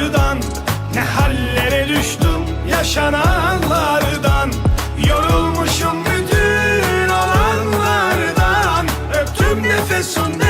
sokaklardan Ne hallere düştüm yaşananlardan. Yorulmuşum bütün olanlardan. Öptüm nefesinden